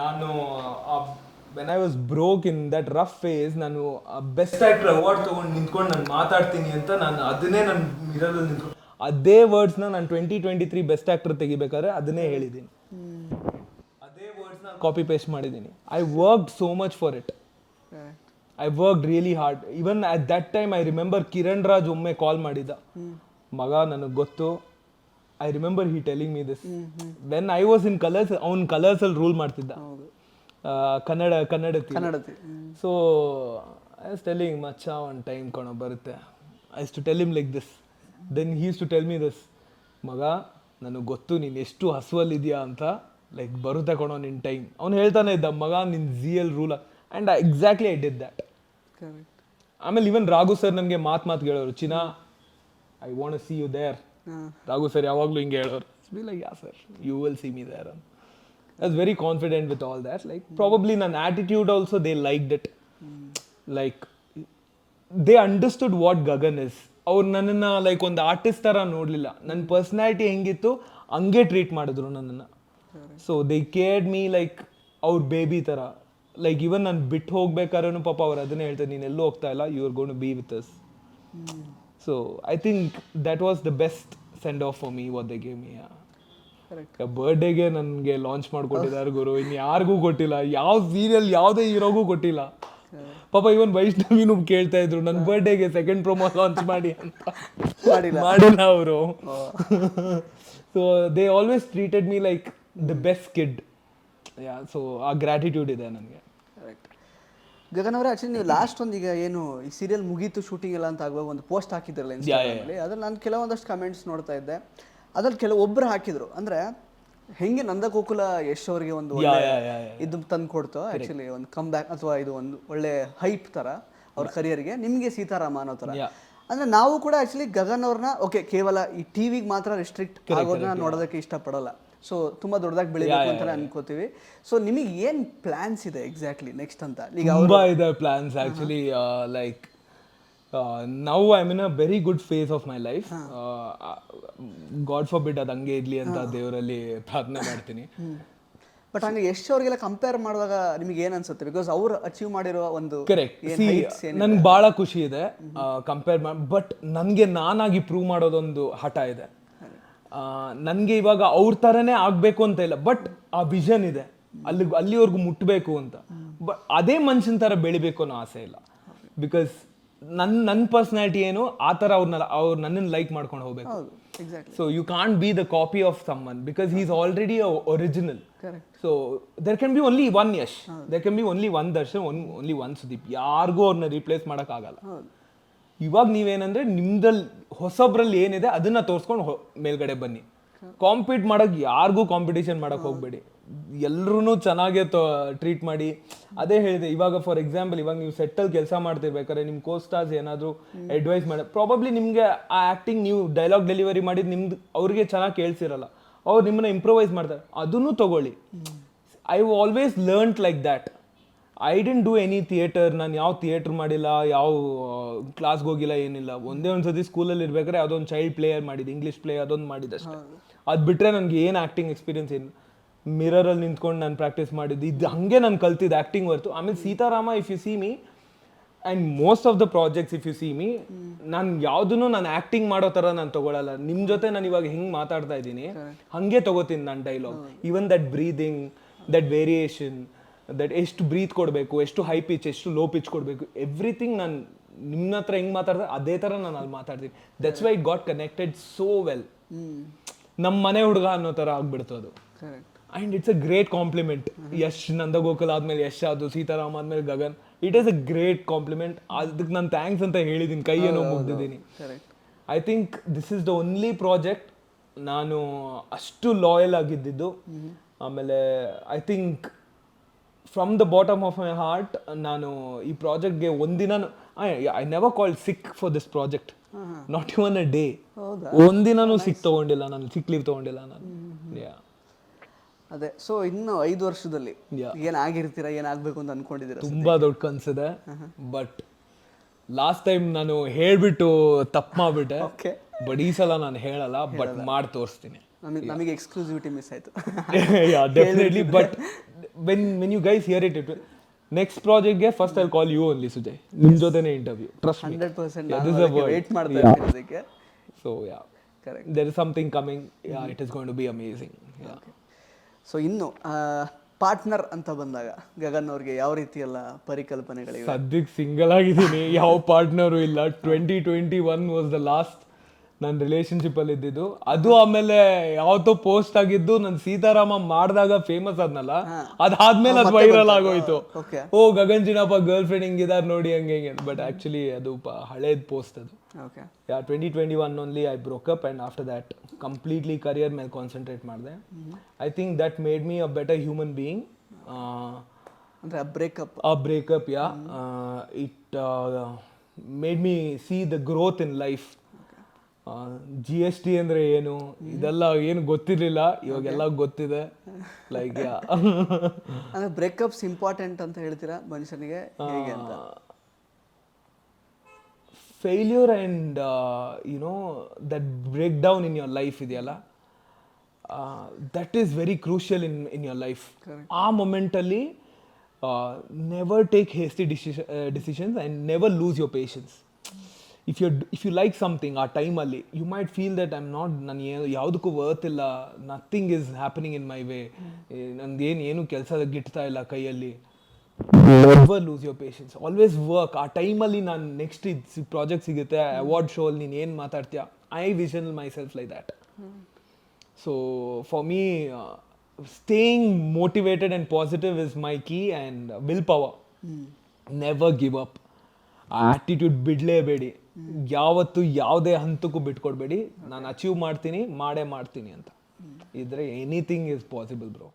ನಾನು when I was broke in that rough phase ನಾನು best actor award ತೊಗೊಂಡು ನಿಂತ್ಕೊಂಡು ನಾನು ಮಾತಾಡ್ತೀನಿ ಅಂತ ನಾನು ಅದನ್ನೇ ನಾನು ಮಿರರಲ್ಲಿ ನಿಂತ್ಕೊಂಡು ಅದೇ ವರ್ಡ್ಸ್ನ ನಾನು twenty twenty three best actor ತೆಗಿಬೇಕಾದ್ರೆ ಅದನ್ನೇ ಹೇಳಿದ್ದೀನಿ. ಅದೇ ವರ್ಡ್ಸ್ನ ಕಾಪಿ ಪೇಸ್ಟ್ ಮಾಡಿದ್ದೀನಿ. I work so much for it I work really hard even at that time I remember Kiran Raj ಒಮ್ಮೆ ಕಾಲ್ ಮಾಡಿದ್ದ ಮಗ ನನಗೆ ಗೊತ್ತು I remember he telling me this when I was in Colors ಅವ್ನು ಕಲರ್ಸಲ್ಲಿ rule ಮಾಡ್ತಿದ್ದ. Kannada Kannada Kannadathi Kannadathi so I was telling ಮಚ್ಚ one time ಕಣೋ ಬರುತ್ತೆ. I to tell him like this then he's to tell me this ಮಗ ನನಗೆ ಗೊತ್ತು ನೀನು ಎಷ್ಟು ಹಸುವಲ್ಲಿದೆಯಾ ಅಂತ ಲೈಕ್ ಬರುತ್ತೆ ಕಣೋ ನಿನ್ನ ಟೈಮ್ ಅವ್ನು ಹೇಳ್ತಾನೆ ಇದ್ದ ಮಗ ನಿನ್ನ G L rule and exactly I did that ಆಮೇಲೆ ಇವನ್ ರಾಘು ಸರ್ ನನಗೆ ಮಾತು ಮಾತು ಕೇಳೋರು ಚಿನಾ I want see you there Raghu sir ಯಾವಾಗಲೂ ಹಿಂಗೆ ಹೇಳೋರು. Be like yeah sir you will see me there I was very confident with all that like probably ನನ್ನ attitude also they like that like they understood what Gagan is ಅವ್ರು ನನ್ನನ್ನು like ಒಂದು artist ಥರ ನೋಡಲಿಲ್ಲ. ನನ್ನ personality ಹೆಂಗಿತ್ತು ಹಂಗೆ treat ಮಾಡಿದ್ರು ನನ್ನನ್ನು. So they cared me like ಅವ್ರ ಬೇಬಿ ಥರ ಲೈಕ್ ಇವನ್ ನಾನು ಬಿಟ್ಟು ಹೋಗ್ಬೇಕಾದ್ರೂ ಪಾಪ ಅವ್ರು ಅದನ್ನೇ ಹೇಳ್ತಾರೆ ನೀನು ಎಲ್ಲೂ ಹೋಗ್ತಾ ಇಲ್ಲ you are gonna be with us so I think that was the best send off for me what they gave me. Yeah. ಬರ್ಡೇಗೆ ನನಗೆ ಲಾಂಚ್ ಮಾಡಿಕೊಟ್ಟಿದ್ದಾರೆ ಗುರು. ಇನ್ನು ಯಾರಿಗೂ ಕೊಟ್ಟಿಲ್ಲ ಯಾವ ಸೀರಿಯಲ್ ಯಾವುದೇ ಹೀರೋಗೂ ಕೊಟ್ಟಿಲ್ಲ ಪಾಪ ಇವನ್ ವೈಷ್ಣವಿನೂ ಕೇಳ್ತಾ ಇದ್ರು ನನ್ನ ಬರ್ಡೇಗೆ ಸೆಕೆಂಡ್ ಪ್ರೊಮೋ ಲಾಂಚ್ ಮಾಡಿ ಅಂತ. ಮಾಡಿಲ್ಲ. ಮಾಡಿಲ್ಲ ಅವರು. So they always treated me like the best kid yeah so ಆ ಗ್ರ್ಯಾಟಿಟ್ಯೂಡ್ ಇದೆ ನನಗೆ. ಕರೆಕ್ಟ್ ಗಗನ್ ಅವರೇ ಆಕ್ಚುಲಿ ನೀವು ಲಾಸ್ಟ್ ಒಂದು ಈಗ ಏನು ಈ ಸೀರಿಯಲ್ ಮುಗೀತು ಶೂಟಿಂಗ್ ಎಲ್ಲ ಅಂತ ಆಗುವಾಗ ಒಂದು ಪೋಸ್ಟ್ ಹಾಕಿದ್ರಲ್ಲ ಇನ್ಸ್ಟಾಗ್ರಾಮಲ್ಲಿ ಅದ್ರಲ್ಲಿ ನಾನು ಕೆಲವೊಂದಷ್ಟು ಕಮೆಂಟ್ಸ್ ನೋಡ್ತಾ ಇದ್ದೆ. ಅದ್ರಲ್ಲಿ ಕೆಲವೊಬ್ಬರು ಹಾಕಿದ್ರು. ಅಂದ್ರೆ ಹೆಂಗೆ ನಂದಗೋಕುಲ ಯಶ್ ಅವರಿಗೆ ಒಂದು. ಇದು ತಂದು ಕೊಡ್ತು ಆಕ್ಚುಲಿ ಒಂದು ಕಮ್ ಬ್ಯಾಕ್ ಅಥವಾ ಇದು ಒಂದು ಒಳ್ಳೆ ಹೈಪ್ ತರ ಅವ್ರ ಕರಿಯರ್ಗೆ ನಿಮಗೆ ಸೀತಾರಾಮ ಅನ್ನೋ ತರ ಅಂದ್ರೆ ನಾವು ಕೂಡ ಆಕ್ಚುಲಿ ಗಗನ್ ಅವ್ರನ್ನ ಓಕೆ ಕೇವಲ ಈ ಟಿವಿಗೆ ಮಾತ್ರ ರಿಸ್ಟ್ರಿಕ್ಟ್ ಆಗೋದನ್ನ ನೋಡೋದಕ್ಕೆ ಇಷ್ಟಪಡಲ್ಲ. ಸೊ ತುಂಬಾ ದೊಡ್ಡದಾಗಿ ಬೆಳಿಬೇಕು ಅಂತ ಅನ್ಕೋತೀವಿ. ಸೊ ನಿಮಗೆ ಏನ್ ಪ್ಲಾನ್ಸ್ ಇದೆ ಎಕ್ಸಾಕ್ಟ್ಲಿ ನೆಕ್ಸ್ಟ್ ಅಂತ? ಈಗ ತುಂಬಾ ಇದೆ plans actually like now I mean a very good phase of my life god forbid ಅದು ಹಂಗೆ ಇರ್ಲಿ ಅಂತ ದೇವರಲ್ಲಿ ಪ್ರಾರ್ಥನೆ ಮಾಡ್ತೀನಿ. ಬಟ್ ಹಂಗೆ ಎಷ್ಟು ಅವ್ರಿಗೆಲ್ಲ ಕಂಪೇರ್ ಮಾಡುವಾಗ ನಿಮಗೆ ಏನ್ ಅನ್ಸುತ್ತೆ? ಬಿಕಾಸ್ ಅವ್ರು ಅಚೀವ್ ಮಾಡಿರೋ ಒಂದು ಕರೆಕ್ಟ್? ನನ್ಗೆ ಭಾಳ ಖುಷಿ ಇದೆ ಕಂಪೇರ್ ಮಾಡಿ ಬಟ್ ನನಗೆ ನಾನಾಗಿ ಪ್ರೂವ್ ಮಾಡೋದೊಂದು ಹಠ ಇದೆ. ನನಗೆ ಇವಾಗ ಅವ್ರ ಥರನೇ ಆಗಬೇಕು ಅಂತ ಇಲ್ಲ ಬಟ್ ಆ ವಿಷನ್ ಇದೆ. ಅಲ್ಲಿ ಅಲ್ಲಿವರೆಗೂ ಮುಟ್ಟಬೇಕು ಅಂತ. ಬಟ್ ಅದೇ ಮನುಷ್ಯನ ಥರ ಬೆಳಿಬೇಕು ಅನ್ನೋ ಆಸೆ ಇಲ್ಲ. ಬಿಕಾಸ್ ನನ್ನ ನನ್ನ ಪರ್ಸ್ನಾಲಿಟಿ ಏನು ಆ ಥರ ಅವ್ರನ್ನ ಅವ್ರು ನನ್ನನ್ನು ಲೈಕ್ ಮಾಡ್ಕೊಂಡು ಹೋಗ್ಬೇಕು. So you can't be the copy of someone because is already original so there can be only one Yash there can be only one Darshan one only one Sudeep ಯಾರಿಗೂ ಅವ್ರನ್ನ ರಿಪ್ಲೇಸ್ ಮಾಡೋಕ್ಕಾಗಲ್ಲ ಇವಾಗ ನೀವೇನಂದ್ರೆ ನಿಮ್ದಲ್ಲಿ ಹೊಸಬ್ರಲ್ಲಿ ಏನಿದೆ ಅದನ್ನ ತೋರಿಸ್ಕೊಂಡು ಮೇಲ್ಗಡೆ ಬನ್ನಿ. ಕಾಂಪೀಟ್ ಮಾಡಕ್ ಯಾರಿಗೂ ಕಾಂಪಿಟೇಷನ್ ಮಾಡಕ್ ಹೋಗ್ಬೇಡಿ. ಎಲ್ರೂ ಚೆನ್ನಾಗೆ ಟ್ರೀಟ್ ಮಾಡಿ. ಅದೇ ಹೇಳಿದೆ, ಇವಾಗ ಫಾರ್ ಎಕ್ಸಾಂಪಲ್ ಇವಾಗ ನೀವು ಸೆಟ್ಟಲ್ಲಿ ಕೆಲಸ ಮಾಡ್ತಿರ್ಬೇಕಾದ್ರೆ ನಿಮ್ಮ ಕೋಸ್ಟಾರ್ಸ್ ಏನಾದರೂ ಅಡ್ವೈಸ್ ಮಾಡಿ ಪ್ರಾಬಬ್ಲಿ ನಿಮಗೆ ಆ ಆ್ಯಕ್ಟಿಂಗ್ ನೀವು ಡೈಲಾಗ್ ಡೆಲಿವರಿ ಮಾಡಿದ್ ನಿಮ್ದು, ಅವ್ರಿಗೆ ಚೆನ್ನಾಗಿ ಕೇಳಿಸಿರಲ್ಲ. ಅವ್ರು ನಿಮ್ಮನ್ನ ಇಂಪ್ರೂವೈಸ್ ಮಾಡ್ತಾರೆ. ಅದನ್ನು ತಗೊಳ್ಳಿ. I always learnt like that I didn't do any theatre ನಾನು ಯಾವ ಥಿಯೇಟರ್ ಮಾಡಿಲ್ಲ ಯಾವ ಕ್ಲಾಸ್ಗೆ ಹೋಗಿಲ್ಲ ಏನಿಲ್ಲ. ಒಂದೇ ಒಂದು ಸತಿ ಸ್ಕೂಲಲ್ಲಿ ಇರ್ಬೇಕಾದ್ರೆ ಅದೊಂದು ಚೈಲ್ಡ್ ಪ್ಲೇಯರ್ ಮಾಡಿದ್ದು ಇಂಗ್ಲೀಷ್ ಪ್ಲೇ ಅದೊಂದು ಮಾಡಿದ್ದು ಅಷ್ಟೇ. ಅದು ಬಿಟ್ಟರೆ ನನಗೆ ಏನು ಆ್ಯಕ್ಟಿಂಗ್ ಎಕ್ಸ್ಪೀರಿಯನ್ಸ್ ಏನು ಮಿರರಲ್ಲಿ ನಿಂತ್ಕೊಂಡು ನಾನು ಪ್ರಾಕ್ಟೀಸ್ ಮಾಡಿದ್ದು ಇದು ಹಾಗೆ ನಾನು ಕಲ್ತಿದ್ದು ಆ್ಯಕ್ಟಿಂಗ್ ಹೊರ್ತು. ಆಮೇಲೆ Seetharama if you see me and most of the projects if you see me ನಾನು ಯಾವುದನ್ನು ನಾನು ಆ್ಯಕ್ಟಿಂಗ್ ಮಾಡೋ ಥರ ನಾನು ತೊಗೊಳಲ್ಲ. ನಿಮ್ಮ ಜೊತೆ ನಾನು ಇವಾಗ ಹೆಂಗೆ ಮಾತಾಡ್ತಾ ಇದ್ದೀನಿ ಹಾಗೆ ತಗೋತೀನಿ ನಾನು dialogue even that breathing that variation that ಎಷ್ಟು ಬ್ರೀತ್ ಕೊಡಬೇಕು ಎಷ್ಟು ಹೈ ಪಿಚ್ ಎಷ್ಟು ಲೋ ಪಿಚ್ ಕೊಡಬೇಕು ಎವ್ರಿಥಿಂಗ್ ನಾನು ನಿಮ್ಮ ಹತ್ರ ಹೆಂಗೆ ಮಾತಾಡ್ದೆ ಅದೇ ಥರ ನಾನು ಅಲ್ಲಿ ಮಾತಾಡ್ತೀನಿ. That's why it got connected so well ನಮ್ಮ ಮನೆ ಹುಡುಗ ಅನ್ನೋ ಥರ ಆಗ್ಬಿಡ್ತು ಅದು. And it's a great compliment Yash Nandagokul ಆದಮೇಲೆ ಯಶ್ ಅದು ಸೀತಾರಾಮ್ ಆದಮೇಲೆ Gagan. It is a great compliment ಅದಕ್ಕೆ ನಾನು ಥ್ಯಾಂಕ್ಸ್ ಅಂತ ಹೇಳಿದ್ದೀನಿ ಕೈಯನ್ನು ಮುಗ್ದಿದ್ದೀನಿ I think this is the only project ನಾನು ಅಷ್ಟು ಲಾಯಲ್ ಆಗಿದ್ದಿದ್ದು. ಆಮೇಲೆ I think from the bottom of my heart ನಾನು ಈ ಪ್ರಾಜೆಕ್ಟ್ಗೆ ಒಂದಿನ I never called sick for this project not even a day ಒಂದಿನೂ sick ತಗೊಂಡಿಲ್ಲ ನಾನು ಸಿಕ್ ಲೀವ್ ತಗೊಂಡಿಲ್ಲ ನಾನು. ಯಾ ಅದೇ ಸೊ ಇನ್ನು ಐದು ವರ್ಷದಲ್ಲಿ ಏನಾಗಿರ್ತೀರಾ ಏನಾಗಬೇಕು ಅಂತ ಅನ್ಕೊಂಡಿದ್ದೀರಾ ತುಂಬಾ ದೊಡ್ಡ ಕನ್ಸಿದೆ ಬಟ್ ಲಾಸ್ಟ್ ಟೈಮ್ ನಾನು ಹೇಳ್ಬಿಟ್ಟು ತಪ್ಪು ಮಾಡ್ಬಿಟ್ಟೆ. ಓಕೆ ಬಟ್ ಈ ಸಲ ನಾನು ಹೇಳಲ್ಲ ಬಟ್ ಮಾಡಿ ತೋರಿಸ್ತೀನಿ. ನಮಗೆ ನಮಗೆ ಎಕ್ಸ್ಕ್ಲೂಸಿವಿಟಿ ಮಿಸ್ ಆಯ್ತು. Definitely but when when you guys hear it it next ಪ್ರಾಜೆಕ್ಟ್ಗೆ first I call you only Sujay ನಿಮ್ ಜೊತೆನೆ interview trust hundred percent. Wait ಮಾಡ್ತಾ ಇದ್ದೀನಿ so yeah correct there is something coming yeah it is going to be amazing so ಇನ್ನು partner ಅಂತ ಬಂದಾಗ ಗಗನ್ ಅವ್ರಿಗೆ ಯಾವ ರೀತಿ ಎಲ್ಲ ಪರಿಕಲ್ಪನೆಗಳಿವೆ? ಸದ್ಯಕ್ಕೆ ಸಿಂಗಲ್ ಆಗಿದ್ದೀನಿ. ಯಾವ ಪಾರ್ಟ್ನರು ಇಲ್ಲ. Twenty twenty one was the last ನನ್ನ ರಿಲೇಶನ್ಶಿಪ್ ಅಲ್ಲಿ ಇದ್ದಿದ್ದು. ಅದು ಆಮೇಲೆ ಯಾವತ್ತೋ ಪೋಸ್ಟ್ ಆಗಿದ್ದು ನನ್ನ ಸೀತಾರಾಮ ಮಾಡಿದಾಗ ಫೇಮಸ್ ಆದ್ನಲ್ಲ ಅದಾದ್ಮೇಲೆ ಅದು ವೈರಲ್ ಆಗೋಯ್ತು. ಓ ಗಗನ್ ಜಿನಪ್ಪ ಗರ್ಲ್ ಫ್ರೆಂಡ್ ಹಿಂಗಿದಾರ್ ನೋಡಿ ಹಂಗೆ ಹಿಂಗೆ ಬಟ್ ಆಕ್ಚುಲಿ ಅದು ಹಳೇದ್ ಪೋಸ್ಟ್ ಅದು. Yeah twenty twenty one only I broke up and after that completely career ಮೇಲೆ ಕಾನ್ಸಂಟ್ರೇಟ್ ಮಾಡಿದೆ. I think that made me a better human being ಅಂದ್ರೆ ಬ್ರೇಕಪ್ ಆ breakup yeah it made me see the growth in life. G S T ಅಂದ್ರೆ ಏನು? ಇದೆಲ್ಲ ಏನು ಗೊತ್ತಿರಲಿಲ್ಲ. ಇವಾಗೆಲ್ಲ ಗೊತ್ತಿದೆ. ಲೈಕ್ ಅಂದ್ರೆ ಬ್ರೇಕಪ್ಸ್ ಇಂಪಾರ್ಟೆಂಟ್ ಅಂತ ಹೇಳ್ತೀರಾ ಮನುಷ್ಯನಿಗೆ? ಹೇಗೆ ಅಂತ? Failure and you know that breakdown in your life ಇದೆಯಲ್ಲ? That is very crucial in in your life ಆ ಮೊಮೆಂಟಲ್ಲಿ never take hasty decision decisions and never lose your patience if you if you like something ಆ ಟೈಮಲ್ಲಿ you might feel that I'm not ನಾನು ಏನು ಯಾವುದಕ್ಕೂ worth ಇಲ್ಲ nothing is happening in my way ನಂದು ಏನು ಏನು ಕೆಲಸ ಗಿಟ್ತಾ ಇಲ್ಲ ಕೈಯಲ್ಲಿ. Never lose your patience always work ಆ ಟೈಮಲ್ಲಿ ನಾನು ನೆಕ್ಸ್ಟ್ ಇದು ಪ್ರಾಜೆಕ್ಟ್ ಸಿಗುತ್ತೆ ಅವಾರ್ಡ್ ಶೋ ಅಲ್ಲಿ ನೀನು ಏನು ಮಾತಾಡ್ತೀಯ I vision myself like that so for me staying motivated and positive is my key and willpower never give up attitude ಬಿಡಲೇಬೇಡಿ. ಯಾವತ್ತು ಯಾವುದೇ ಹಂತಕ್ಕೂ ಬಿಟ್ಕೊಡ್ಬೇಡಿ. ನಾನು ಅಚೀವ್ ಮಾಡ್ತೀನಿ, ಮಾಡೇ ಮಾಡ್ತೀನಿ ಅಂತ. ಇದ್ರೆ ಎನಿಥಿಂಗ್ ಇಸ್ ಪಾಸಿಬಲ್ ಬ್ರೋ